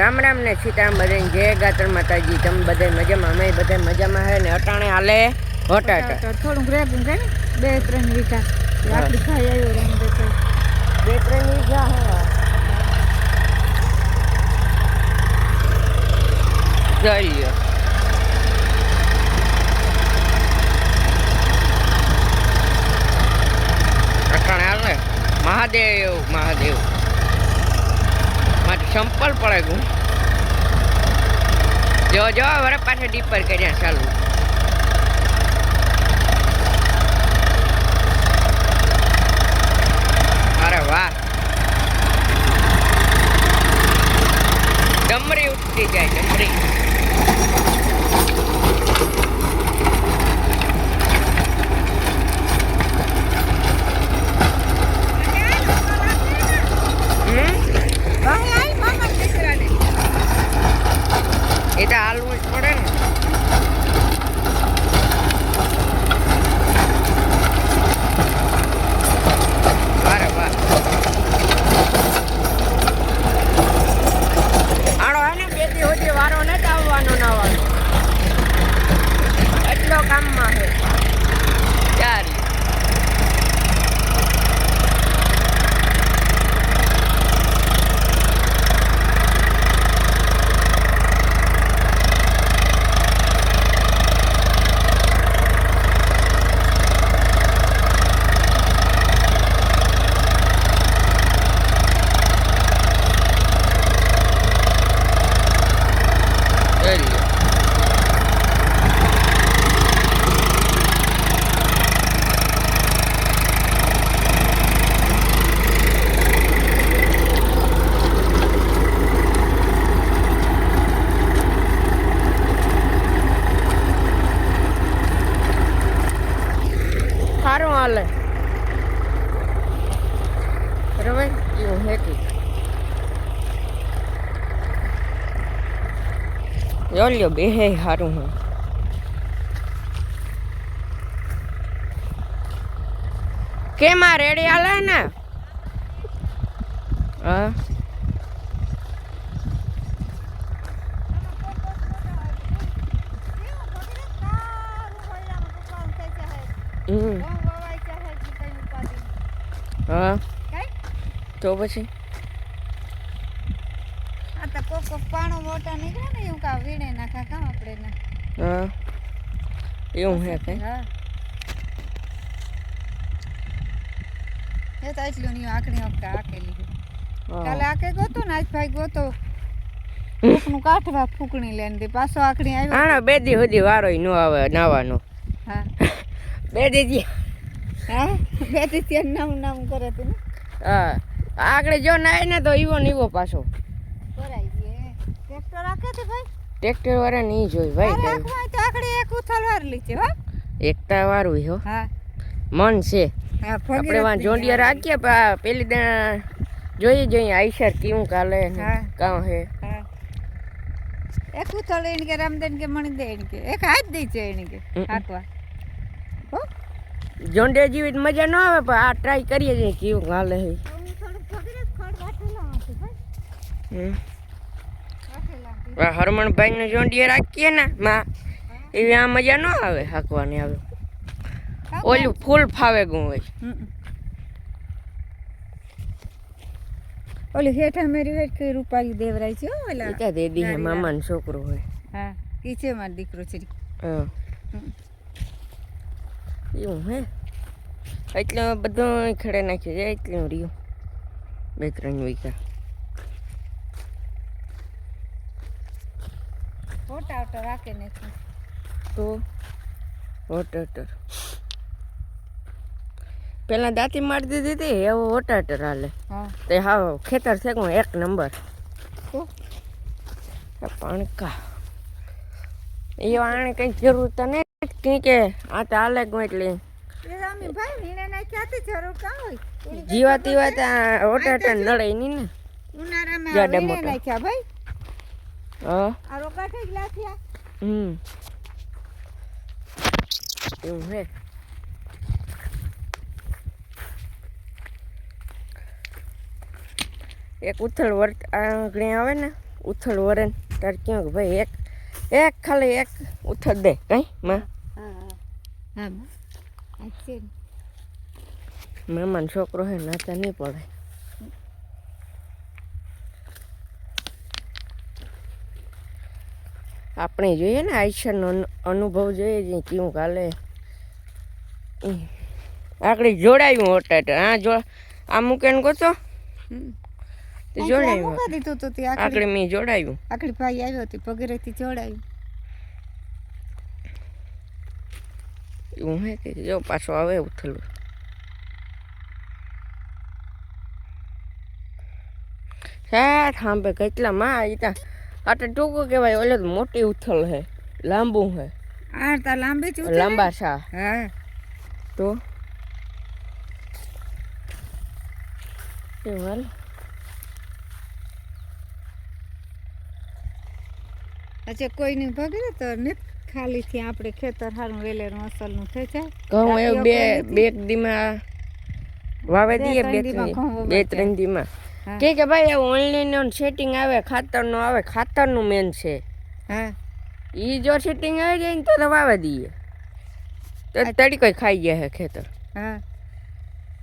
રામ રામ ને સીતારામ બધાને જય ગાત્ર માતાજી. તમે બધા મજામાં? અમે બધા મજામાં હે ને અટાણે હાલે. હોટાટા તો થોડુંક રેગું કે બે ત્રણ વીઘા. આપણી ખાઈ આવ્યો રામ બે ત્રણ વીઘા હે. જઈએ. અટાણે હાલે. મહાદેવ મહાદેવ. મારી સંપલ પડે ગયું જો જો વરે પાછો ડીપર કર્યા ચાલુ. અરે વાહ. ડમરી ઉઠતી જાય ડમરી હમ એ તો હાલવું જ પડે ને વારે વાહ આડો હે ને બે દી સુધી વારો નથી આવવાનો નાવાનો એટલો કામમાં છે ચાર જોઈ લ્યો સારું હાલે બરાબર? એવું હેતું જોલ્યો બે હે સારું હું. કેમ આ રેડી આલે ને? હા? હમ. હા. તો પછી? આ તો કોક કોક પાણો મોટા નીકળે ને એવું કા વીણે નાખા કામ આપણે ના? હા. એવું હે કઈ હા. એ તો એટલું નહીં આકડી આકેલી કાલે આકે ગોતો ને આજ ભાઈ ગોતો. કોકનું કાઢવા ફૂકણી દે પાછો આકડી આવ્યો. આનો બે દી સુધી વારો ન આવે નાવાનો. હા. બે દી હા? બે દીધી નામ નામ કરે તું હા. આગળ જો નાય ને તો ઈવો ને ઈવો પાછો. ટ્રેક્ટર આકે છે ભાઈ ટ્રેક્ટર વાળા નહીં જોઈ ભાઈ તો આગળ એક ઉથલ વારલી છે હો. એકતા વાળું હો. હા. મન છે. આપણે વાં જોડિયા રાખીએ પણ પેલી દાણા જોઈએ જોઈએ આઈશર કેવું કાલે. કાં હે. હા. એક ઉથલ એને કે રામદેન કે મણી દે એને કે. એક હાથ દે છે એને કે. હાકવા હો. જોંડે જેવી મજા ન આવે પણ આ ટ્રાય કરીએ છીએ કેવું હાલે હું થોડુંક પકડી ખડ વાટેલા હતી ભાઈ હમ. વાટેલા હતી. આ હરમણભાઈ ને જોંડીએ રાખીએ ને માં એવી આ મજા ન આવે હાંકવાની આવે ઓલું ફૂલ ફાવે ગું હોય. ઓલી હેઠા મેરી હેઠ કઈ રૂપાલી દેવરાય છે ઓલા એ દેદી હે મામા મામાનો છોકરો હોય. હા ઈ છે મારો દીકરો છે. હા. એવું હે? એટલે બધું ખેડે નાખ્યું છે એટલું રહ્યું. બે ત્રણ વીઘા. ફોટા રાખે નથી તો. વોટાટર પેલા દાંતી મારી દીધી હતી એવો વોટાટર હાલે. તે હા ખેતર છે કોણ એક નંબર. પણકા. એ આને કંઈ જરૂર તો નહીં કંઈ કે આ તો હાલે ગયું એટલે. જીવા તીવા ત્યાં વોટાટર નડે નહીં ને. ઉનાળામાં નાખ્યા ભાઈ. આ રોકાઠે જ લાથ્યા હમ. એવું હે. એક ઉથલ વર્ત આંગળી આવે ને ઉથલ વરે તાર ક્યાં કે ભાઈ એક એક ખાલી એક ઉથલ દે કઈ માં. હા હા. હા માં. આ છે ને. મહેમાન છોકરો હે નાતા નહીં પડે. આપણે જોઈએ ને આયુષ્યનો અનુ- અનુભવ જોઈએ છે કેવું કાલે આગળ જોડાયું હોટેટ હા જો આ મૂકે ને હમ. તે જોડાયું દીધું તો તે આગળ મેં જોડાયું. આખડી ભાઈ આવ્યો હતી પગરેથી જોડાયું. એવું હે કે? જો પાછો આવે ઉથલું સાત સાંભે કેટલા માં આઈતા આટલે ટૂંકું કહેવાય ઓલે તો મોટી ઉથલ હે લાંબુ હે. આ તા લાંબી છે લાંબા છા. હા. તો? એવું હાલ અચ્છા કોઈની ભગરે તો ને ખાલી થી આપણે ખેતર હારું વેલેનું અસલનું થઈ જાય. ઘઉં એ બે બે દીમાં વાવે દઈએ બે ત્રણ દીમાં બે ત્રણ. કે કે ભાઈ ઓનલાઈન સેટિંગ આવે ખાતરનું આવે ખાતરનું મેન છે. હા. ઈ જો સેટિંગ આવી જાય ને તો તો વાવે દઈએ. તો તડકો ખાઈ ગયા હે ખેતર. હા.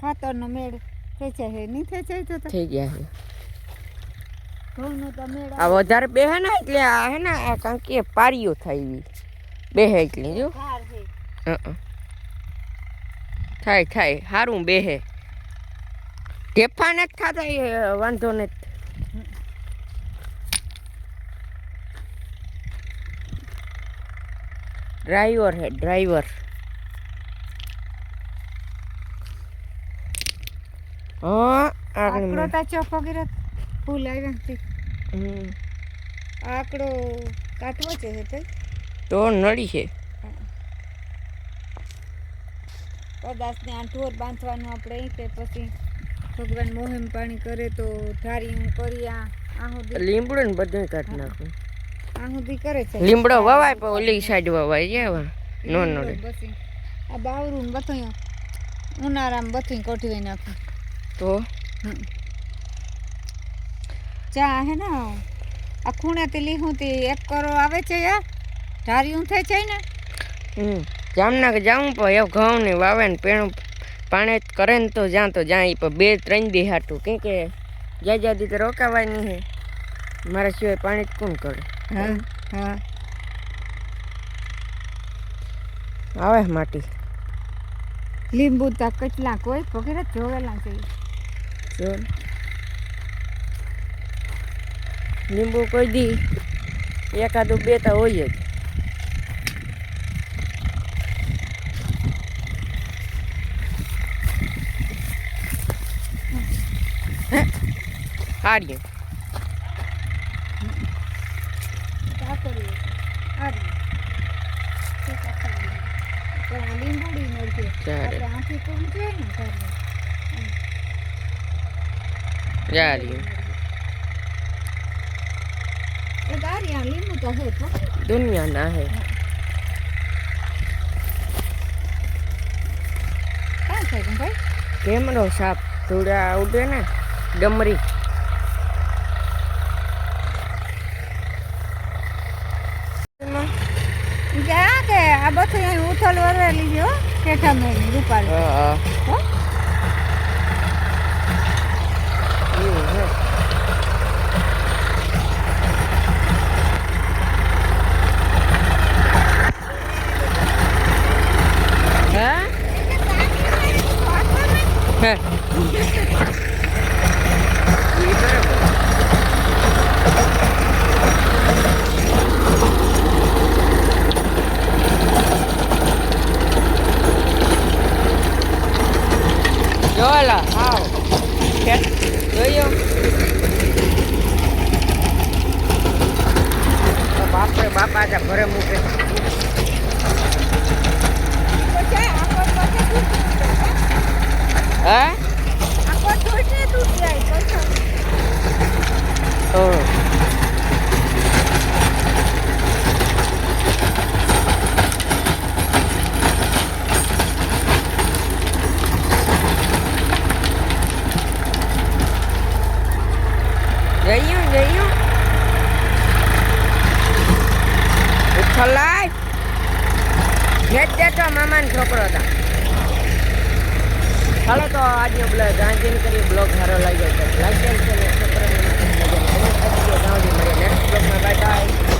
ખાતરનો મેળ થઈ છે નહીં જાય તો થઈ ગયા છે આ વધારે બેહે ને એટલે આ હે ને આ કારણ કે પારીઓ થાય એવી બેહે એટલે જો. થાય થાય સારું બેહે ઢેફા ને જ થતા એ વાંધો ને ડ્રાઈવર હે ડ્રાઈવર. હા આકડો તા ચોપ ફૂલ આવ્યા હતી. આકડો કાટવો છે તે તો નળી છે. કદાચને ને ઢોર બાંધવાનું આપણે કે પછી ભગવાન મોહમ પાણી કરે તો ધારી હું કરી આ લીમડો ને બધું કાઢી નાખું. આ સુધી કરે છે. લીમડો વવાય પણ ઓલી સાઈડ વવાય જેવા નો નડે આ બાવરું ને બધું ઉનાળામાં બધું કોઠવી નાખું. તો. ચા હે ને? આ ખૂણેથી લીહું તે એક કરો આવે છે યાર. ધારી થઈ જાય ને? હમ. જામનગર જાઉં પણ એ ઘઉં ને વાવે ને પેણું પાણી કરે ને તો જ્યાં તો જ્યાં પણ બે ત્રણ દી હાટું. કેમ કે જ્યાં જ્યાં દી તો રોકાવાય નહીં હે. મારા સિવાય પાણી જ કોણ કરે? હા હા? આવે માટી. લીંબુ તા કેટલા કોઈ વગેરે જોવેલા છે. જો. લીંબુ કોઈ દી એકાદું બે તો હોય જ હાર્યું કાકડી આરી તે કાકડી તો આ લીંબુડી મળશે ચાલે. આપણે આથી કોણ દુનિયા ના હે તો દુનિયાના હે. કાં થાય કેમ ભાઈ? કેમનો સાપ થોડા ઉડે ને ડમરી એમાં ઈ કે આ બધું અહીં ઉથલ વરેલી છે હો કેઠા મેળની રૂપાળી હા, હો એવું હે. હે? હે. ઈ બરાબર. જોલા આવ કે જોયો તો બાપરે બાપા જા ઘરે મૂકે. હે જઈયું જઈયું ઉછલાય ને દેતો મામાનો છોકરો હતા ચાલો તો આજનો બ્લોગ ગાંધીને કરી બ્લોગ સારો લાગ્યો તો લાઈક શેર અને સબસ્ક્રાઈબ કરજો જાવડી નેક્સ્ટ બ્લોગમાં બાય બાય